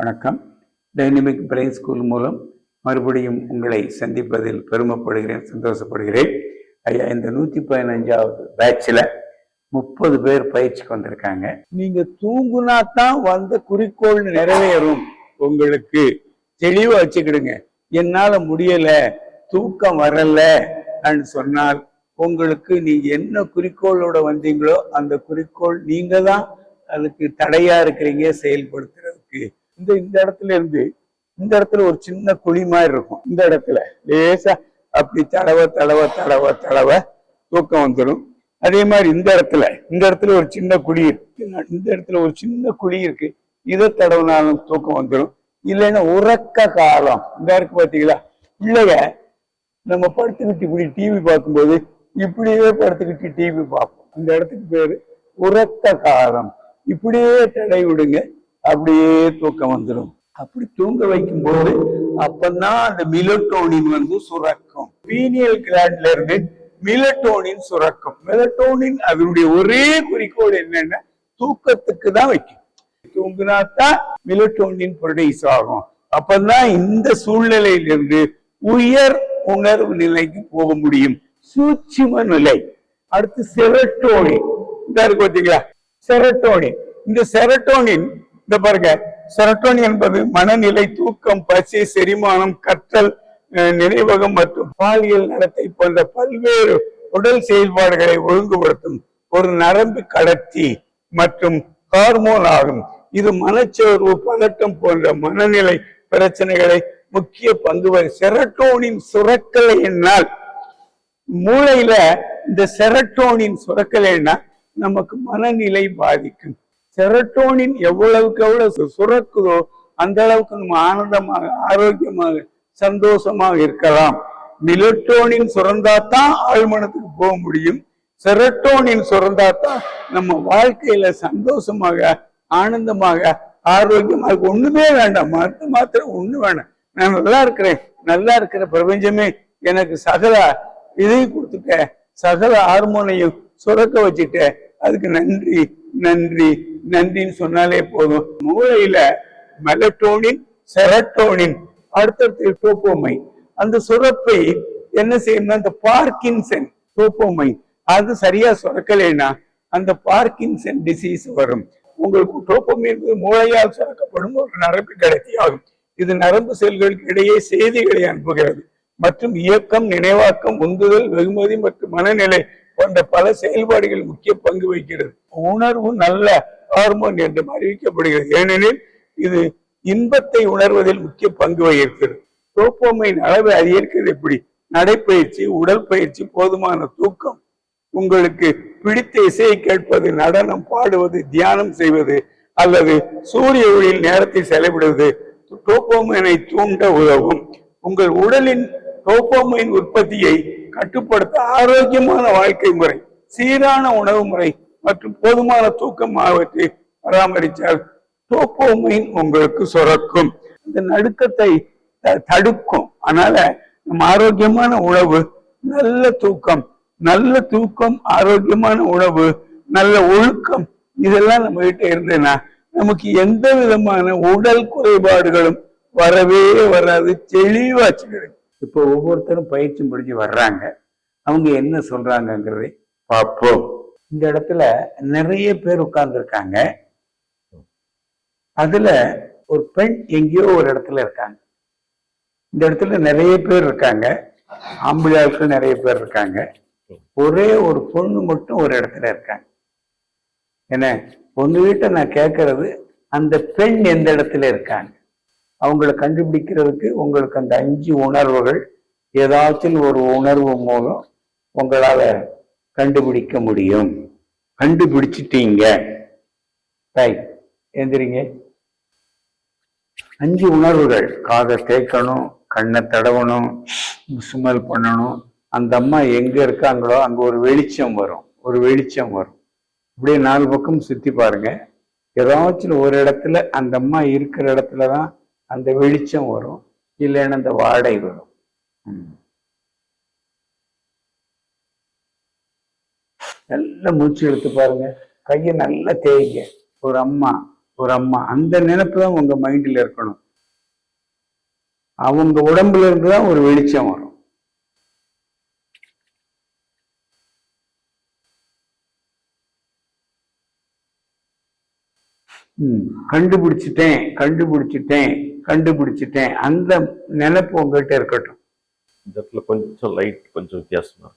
வணக்கம். Dynamic brain school மூலம் மறுபடியும் உங்களை சந்திப்பதில் பெருமைப்படுகிறேன் சந்தோஷப்படுகிறேன். ஐயா இந்த நூத்தி பதினஞ்சாவது பேட்ச்ல முப்பது பேர் பயிற்சிக்கு வந்திருக்காங்க. நீங்க தூங்குனா தான் வந்த குறிக்கோள் நிறைவேறும். உங்களுக்கு தெளிவா வச்சுக்கிடுங்க. என்னால முடியல தூக்கம் வரல சொன்னால் உங்களுக்கு நீங்க என்ன குறிக்கோளோட வந்தீங்களோ அந்த குறிக்கோள் நீங்க தான் அதுக்கு தடையா இருக்கிறீங்க செயல்படுத்துறதுக்கு. இந்த இந்த இடத்துல இருந்து இந்த இடத்துல ஒரு சின்ன குழி மாதிரி இருக்கும். இந்த இடத்துல. லேசா அப்படி தடவை தடவை தடவை தடவ தூக்கம் வந்துடும் அதே மாதிரி இந்த இடத்துல இந்த இடத்துல ஒரு சின்ன குழி இருக்கு. இந்த இடத்துல ஒரு சின்ன குழி இருக்கு. இதை தடவுனாலும் தூக்கம் வந்துடும் இல்லைன்னா உறக்க காலம். இந்த இருக்கு பாத்தீங்களா இல்லைய நம்ம படுத்துக்கிட்டு இப்படி டிவி பார்க்கும்போது இப்படியே படுத்துக்கிட்டு டிவி பார்ப்போம். அந்த இடத்துக்கு பேரு உறக்க காலம். இப்படியே தடை விடுங்க அப்படியே தூக்கம் வந்துடும் அப்படி தூங்க வைக்கும் போது அப்பதான் அந்த மிலட்டோனின் வந்து சுரக்கும். பீனியல் கிளாண்ட்ல இருந்து மிலட்டோனின் சுரக்கும். மிலட்டோனின் அதனுடைய ஒரே குறிக்கோள் என்னன்னா தூக்கத்துக்கு தான் வைக்கும். தூங்கினாத்தான் மிலட்டோனின் ப்ரொடியூஸ் ஆகும். அப்பதான் இந்த சூழ்நிலையிலிருந்து உயர் உணர்வு நிலைக்கு போக முடியும். சூட்சும நிலை. அடுத்து செரட்டோனின் இந்த இருக்கு பார்த்தீங்களா செரட்டோனின் இந்த செரட்டோனின் இந்த பாருங்க செரட்டோனின் என்பது மனநிலை தூக்கம் பசி செரிமானம் கற்றல் நினைவகம் மற்றும் பாலியல் நடத்தை போன்ற பல்வேறு உடல் செயல்பாடுகளை ஒழுங்குபடுத்தும் ஒரு நரம்பு கடத்தி மற்றும் ஹார்மோன் ஆகும். இது மனச்சோர்வு பதட்டம் போன்ற மனநிலை பிரச்சனைகளை முக்கிய பங்கு வகி செரட்டோனின் சுரக்கலை என்னால் மூளையில இந்த செரட்டோனின் சுரக்கலைன்னா நமக்கு மனநிலை பாதிக்கும். செரட்டோனின் எவ்வளவுக்கு எவ்வளவு சுரக்குதோ அந்த அளவுக்கு நம்ம ஆனந்தமாக ஆரோக்கியமாக சந்தோஷமாக இருக்கலாம். மிலட்டோனின் சுரந்தாத்தான் ஆழ்மனத்துக்கு போக முடியும். செரட்டோனின் சுரந்தாத்தான் நம்ம வாழ்க்கையில சந்தோஷமாக ஆனந்தமாக ஆரோக்கியமாக ஒண்ணுமே வேண்டாம். மருந்து மாத்திரம் ஒண்ணு வேண்டாம். நான் நல்லா இருக்கிறேன். நல்லா இருக்கிற பிரபஞ்சமே எனக்கு சகல இதையும் கொடுத்துட்ட சகல ஹார்மோனையும் சுரக்க வச்சுட்ட அதுக்கு நன்றி நன்றி நன்றின்னு சொன்னாலே போதும். மூளையில மெலட்டோனின் செரட்டோனின் அடுத்தடுத்து டோப்போமை அந்த சுரப்பை என்ன செய்யணும்னா அந்த பார்க்கின்சன் டோப்போமை அது சரியா சுரக்கலைன்னா அந்த பார்க்கின்சன் டிசீஸ் வரும். உங்களுக்கு டோப்போமை என்பது மூளையால் சுரக்கப்படும் ஒரு நரம்பு கடத்தி ஆகும். இது நரம்பு செல்களுக்கு இடையே செய்திகளை அனுப்புகிறது. மற்றும் இயக்கம் நினைவாக்கம் உந்துதல் வெகுமதி மற்றும் மனநிலை போன்ற பல செயல்பாடுகள் முக்கிய பங்கு வகிக்கிறது. உணர்வு நல்ல ஹார்மோன் என்று அறிவிக்கப்படுகிறது. ஏனெனில் இது இன்பத்தை உணர்வதில் முக்கிய பங்கு வகிக்கிறது. டோப்போமைன் அளவை அதிகரிக்கிறது எப்படி? நடைப்பயிற்சி உடல் பயிற்சி போதுமான தூக்கம். உங்களுக்கு பிடித்த இசையை கேட்பது நடனம் பாடுவது தியானம் செய்வது அல்லது சூரிய ஒளியில் நேரத்தை செலவிடுவது டோப்போமைனை தூண்ட உதவும். உங்கள் உடலின் டோப்போமைன் உற்பத்தியை கட்டுப்படுத்த ஆரோக்கியமான வாழ்க்கை முறை சீரான உணவு முறை மற்றும் போதுமான தூக்கம் ஆகியவற்றை பராமரித்தால் டோப்போமைன் உங்களுக்கு சுரக்கும். இந்த நடுக்கத்தை த- தடுக்கும். அதனால நம்ம ஆரோக்கியமான உணவு நல்ல தூக்கம் நல்ல தூக்கம் ஆரோக்கியமான உணவு நல்ல ஒழுக்கம் இதெல்லாம் நம்ம கிட்ட இருந்ததுன்னா நமக்கு எந்த விதமான உடல் குறைபாடுகளும் வரவே வராது. தெளிவாச்சு கிடைக்கும் இப்போ ஒவ்வொருத்தரும் பயிற்சி முடிஞ்சு வர்றாங்க. அவங்க என்ன சொல்றாங்கங்கிறதை பார்ப்போம். இந்த இடத்துல நிறைய பேர் உட்கார்ந்துருக்காங்க. அதுல ஒரு பெண் எங்கேயோ ஒரு இடத்துல இருக்காங்க. இந்த இடத்துல நிறைய பேர் இருக்காங்க. ஆம்பளை ஆட்கள் நிறைய பேர் இருக்காங்க. ஒரே ஒரு பொண்ணு மட்டும் ஒரு இடத்துல இருக்காங்க. என்ன? உங்ககிட்ட நான் கேட்கறது அந்த பெண் எந்த இடத்துல இருக்காங்க? அவங்கள கண்டுபிடிக்கிறதுக்கு உங்களுக்கு அந்த அஞ்சு உணர்வுகள் ஏதாச்சும் ஒரு உணர்வு மூலம் உங்களால கண்டுபிடிக்க முடியும். கண்டுபிடிச்சிட்டீங்க. ரைட் எந்திரிங்க. அஞ்சு உணர்வுகள். காதை தேய்க்கணும் கண்ணை தடவணும் சுமல் பண்ணணும். அந்த அம்மா எங்க இருக்காங்களோ அங்க ஒரு வெளிச்சம் வரும். ஒரு வெளிச்சம் வரும். அப்படியே நாலு பக்கம் சுத்தி பாருங்க. ஏதாச்சும் ஒரு இடத்துல அந்த அம்மா இருக்கிற இடத்துல தான் அந்த வெளிச்சம் வரும் இல்லைன்னா அந்த வாடை வரும். நல்லா மூச்சு எடுத்து பாருங்க. கையை நல்லா தேய்ங்க. ஒரு அம்மா ஒரு அம்மா அந்த நினைப்பு தான் உங்க மைண்ட்ல இருக்கணும். அவங்க உடம்புல இருந்து தான் ஒரு வெளிச்சம் வரும் ம், கண்டுபிடிச்சிட்டேன் கண்டுபிடிச்சிட்டேன் கண்டுபிடிச்சிட்டேன். அந்த நினைப்பு உங்ககிட்ட இருக்கட்டும். இந்த இடத்துல கொஞ்சம் லைட் கொஞ்சம் வித்தியாசமா.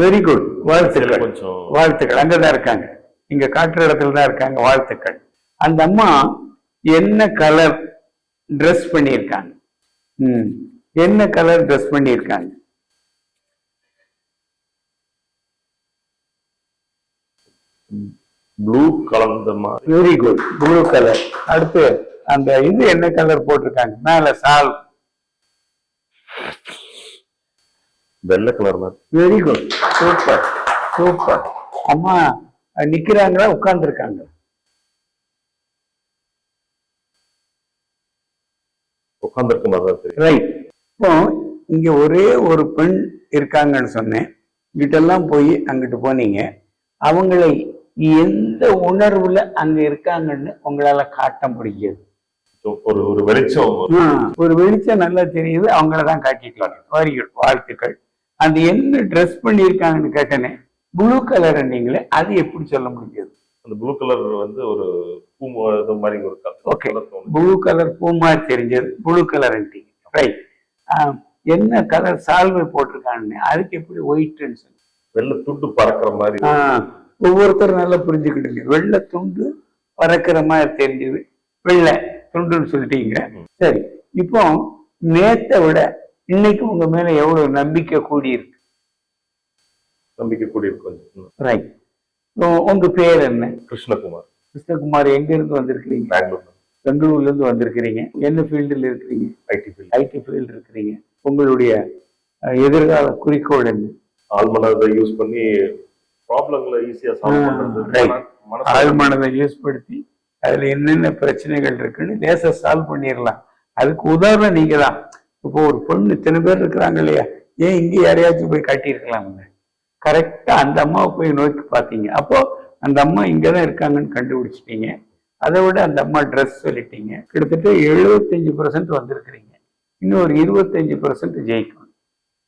வெரி குட் வாழ்த்துக்கள். கொஞ்சம் வாழ்த்துக்கள். அங்கதான் இருக்காங்க. இங்க காட்டுற இடத்துல தான் இருக்காங்க. வாழ்த்துக்கள். அந்த அம்மா என்ன கலர் ட்ரெஸ் பண்ணியிருக்காங்க? ம் என்ன கலர் ட்ரெஸ் பண்ணியிருக்காங்க? ப்ளூ கலந்தமா வெரி குட் ப்ளூ கலர் அடுத்து அந்த இது என்ன கலர் போட்டிருக்காங்க? மேல சால் வெள்ளை colour very good super super அம்மா நிக்கிறாங்களா? உட்கார்ந்துருக்காங்க. உட்கார்ந்துருக்க மாதிரி ரைட் இப்போ இங்க ஒரே ஒரு பெண் இருக்காங்கன்னு சொன்னேன். இங்கிட்டெல்லாம் போய் அங்கிட்டு போனீங்க. அவங்களை எந்த உணர்வுல அங்க இருக்காங்கன்னு உங்களால காட்ட முடியாது? ஒரு ஒரு வெளிச்சம். ஒரு வெளிச்சம் நல்லா தெரியுது அவங்கள தான் காட்டிக்கலாம். வெரி குட் வாழ்த்துக்கள். அந்த என்ன ட்ரெஸ் பண்ணியிருக்காங்கன்னு கேட்டனே ப்ளூ கலர் நீங்களே அது எப்படி சொல்ல முடியாது? அந்த ப்ளூ கலர் வந்து ஒரு பூ மாதிரி ஒரு தோணுது. ப்ளூ கலர் பூ மாதிரி தெரிஞ்சது ப்ளூ கலர் ரைட் என்ன கலர் சால்வை போட்டிருக்காங்கன்னு அதுக்கு எப்படி ஒயிட்னு சொல்லி வெள்ளை துண்டு பறக்கிற மாதிரி. ஒவ்வொருத்தரும் நல்லா புரிஞ்சுக்கிடுங்க வெள்ளை துண்டு பறக்கிற மாதிரி தெரிஞ்சது. வெள்ளை துண்டுன்னு சொல்லிட்டீங்க. சரி இப்போ நேத்தை விட இன்னைக்கு உங்க மேல எவ்வளவு நம்பிக்கை கூடி இருக்கு நம்பிக்கை கூடிய கொஞ்சம் ம். ரைட் உங்க பேர் என்ன? கிருஷ்ணகுமார். கிருஷ்ணகுமார் எங்க இருந்து வந்திருக்கிறீங்க? பெங்களூர் பெங்களூர்ல இருந்து வந்திருக்கிறீங்க. என்ன ஃபீல்டில் இருக்கிறீங்க? ஐடி ஃபீல்ட் ஐடி ஃபீல்டு இருக்கிறீங்க. உங்களுடைய எதிர்கால குறிக்கோள் என்ன? ஆழ்மனதை யூஸ் பண்ணி ப்ராப்ளங்களை ஈஸியா சால்வ் பண்றது ஆழ்மனதை யூஸ் படுத்தி அதுல என்னென்ன பிரச்சனைகள் இருக்குன்னு லேசா சால்வ் பண்ணிடலாம். அதுக்கு உதாரணம் நீங்க தான் இப்போ ஒரு பொண்ணு இத்தனை பேர் இருக்கிறாங்க இல்லையா? ஏன் இங்க யாரையாச்சும் போய் காட்டியிருக்கலாம்ல? கரெக்டா அந்த அம்மாவை போய் நோக்கி பார்த்தீங்க. அப்போ அந்த அம்மா இங்கதான் இருக்காங்கன்னு கண்டுபிடிச்சிட்டீங்க. அதை விட அந்த அம்மா ட்ரெஸ் சொல்லிட்டீங்க. கிட்டத்தட்ட எழுபத்தஞ்சு பர்சன்ட் வந்திருக்கிறீங்க. இன்னும் ஒரு இருபத்தஞ்சு பர்சன்ட் ஜெயிக்கணும்.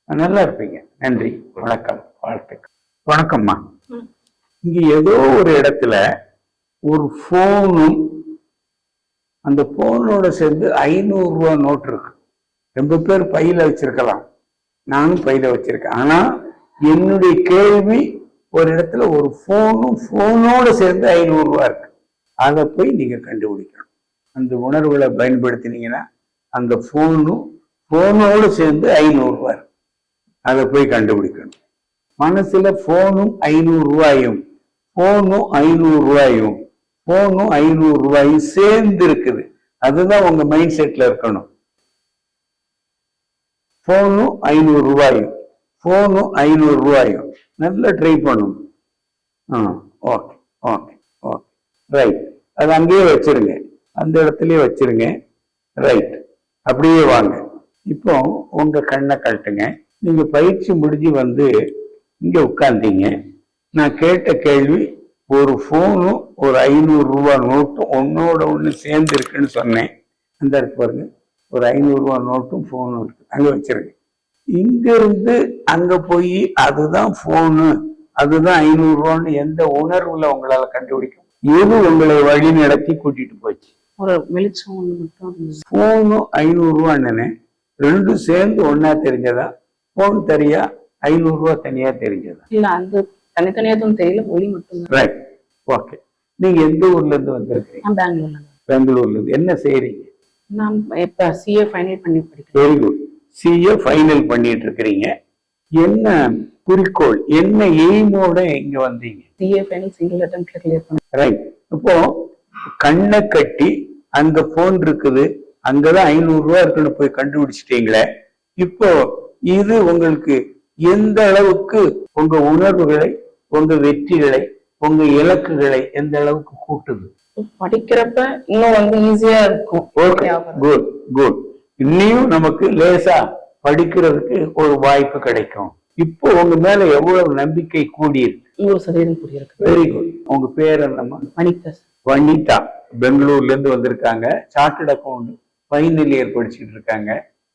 நல்லா இருப்பீங்க. நன்றி. வணக்கம். வாழ்த்துக்கள். வணக்கம்மா. இங்க ஏதோ ஒரு இடத்துல ஒரு போனும் அந்த போனோட சேர்ந்து ஐநூறு ரூபா நோட் இருக்கு. ரொம்ப பேர் பையில வச்சிருக்கலாம். நானும் பையில வச்சிருக்கேன். ஆனா என்னுடைய கேள்வி ஒரு இடத்துல ஒரு போனும் போனோட சேர்ந்து ஐநூறு ரூபா இருக்கு. அதை போய் நீங்க கண்டுபிடிக்கணும். அந்த உணர்வுகளை பயன்படுத்தினீங்கன்னா அந்த போனும் போனோடு சேர்ந்து ஐநூறு ரூபா இருக்கு. அதை போய் கண்டுபிடிக்கணும். மனசுல போனும் ஐநூறு ரூபாயும் போனும் ஐநூறு ரூபாயும் போனும் ஐநூறு ரூபாயும் சேர்ந்து இருக்குது அதுதான் உங்க மைண்ட் செட்ல இருக்கணும். போனும் ஐநூறு ரூபாயும் போனும் ஐநூறு ரூபாயும். நல்லா ட்ரை பண்ணணும் ah okay okay okay right அது அங்கேயே வச்சிருங்க. அந்த இடத்துலயே வச்சிருங்க. ரைட் அப்படியே வாங்க. இப்போ உங்க கண்ணை கழட்டுங்க. நீங்க பயிற்சி முடிஞ்சு வந்து இங்க உட்காந்தீங்க நான் கேட்ட கேள்வி ஒரு போனும் ஒரு ஐநூறு ரூபாய் நோட்டும் ஒன்னோட ஒண்ணு சேர்ந்து இருக்குன்னு சொன்னேன். அந்த இருக்கு பாருங்க. ஒரு ஐநூறு ரூபாய் நோட்டும் போனும் இருக்கு. அங்க வச்சிருங்க. இங்க இருந்து அங்க போய் அதுதான் போனு அதுதான் ஐநூறு ரூபான்னு எந்த உணர்வுல உங்களால கண்டுபிடிக்கும் எது உங்களை வழி நடத்தி கூட்டிட்டு போச்சு? ஒரு வெளிச்சம் ஒண்ணு மட்டும் இருந்தது. போனும் ஐநூறு ரூபான்னு ரெண்டும் சேர்ந்து ஒண்ணா தெரிஞ்சதா? போன் தனியா? ஐநூறு ரூபா தனியா தெரிஞ்சதா? இல்ல அந்த தனித்தனியா எதுவும் தெரியல ஒளி மட்டும் ரைட் ஓகே நீங்க எந்த ஊர்ல இருந்து வந்திருக்கீங்க? பெங்களூர்ல. பெங்களூர்ல இருந்து. என்ன செய்றீங்க? நான் இப்ப சிஏ ஃபைனல் பண்ணி படிக்கிறேன். வெரி குட் சிஏ ஃபைனல் பண்ணிட்டு இருக்கிறீங்க. என்ன குறிக்கோள் என்ன எய்மோட இங்க வந்தீங்க? சிஏ ஃபைனல் சிங்கிள் அட்டம்ப்ட்ல கிளியர் பண்ணேன் ரைட் இப்போ கண்ணை கட்டி அங்க போன் இருக்குது. அங்கதான் ஐநூறு ரூபா இருக்குன்னு போய் கண்டுபிடிச்சிட்டீங்களே. இப்போ இது உங்களுக்கு எந்த அளவுக்கு உங்க உணர்வுகளை உங்க வெற்றிகளை உங்க இலக்குகளை எந்த அளவுக்கு கூட்டுது? படிக்கிறப்ப இன்னும் வந்து ஈஸியா இருக்கும். குட் குட் இன்னையும் நமக்கு லேசா படிக்கிறதுக்கு ஒரு வாய்ப்பு கிடைக்கும். இப்போ உங்க மேல எவ்வளவு நம்பிக்கை கூடியிருக்கு? நூறு சதவீதம் கூடியிருக்கு. வெரி குட் உங்க பேர் என்னம்மா? வனிதா வனிதா. பெங்களூர்ல இருந்து வந்திருக்காங்க. சார்ட்டர்ட் அக்கௌண்ட் ஃபைனல் இயர் படிச்சுட்டு இருக்காங்க.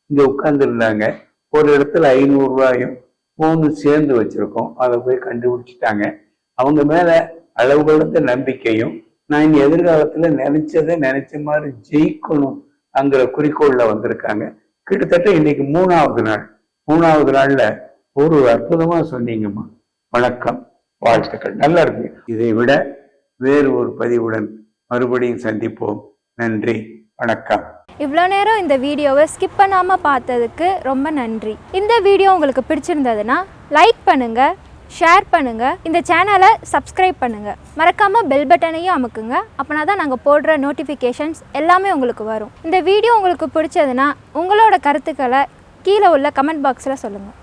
இங்க உட்கார்ந்து இருந்தாங்க ஒரு இடத்துல ஐநூறு ரூபாயும் மூணு சேர்ந்து வச்சிருக்கோம். அதை போய் கண்டுபிடிச்சிட்டாங்க. அவங்க மேல அளவு கடந்த நம்பிக்கையும் நான் இனி எதிர்காலத்துல நினைச்சதை நினைச்ச மாதிரி ஜெயிக்கணும் அங்கிற குறிக்கோள்ல வந்திருக்காங்க. கிட்டத்தட்ட இன்னைக்கு மூணாவது நாள். மூணாவது நாள்ல ஒரு அற்புதமா சொன்னீங்கம்மா. வணக்கம். வாழ்த்துக்கள். நல்லா இருக்கு இதை விட வேறு ஒரு பதிவுடன் மறுபடியும் சந்திப்போம். நன்றி. வணக்கம். இவ்வளோ நேரம் இந்த வீடியோவை ஸ்கிப் பண்ணாமல் பார்த்ததுக்கு ரொம்ப நன்றி. இந்த வீடியோ உங்களுக்கு பிடிச்சிருந்ததுன்னா லைக் பண்ணுங்கள் ஷேர் பண்ணுங்கள் இந்த சேனலை சப்ஸ்கிரைப் பண்ணுங்கள் மறக்காமல் பெல் பட்டனையும் அமுக்குங்க. அப்போனா தான் நாங்கள் போடுற நோட்டிஃபிகேஷன்ஸ் எல்லாமே உங்களுக்கு வரும். இந்த வீடியோ உங்களுக்கு பிடிச்சதுன்னா உங்களோட கருத்துக்களை கீழே உள்ள கமெண்ட் பாக்ஸில் சொல்லுங்கள்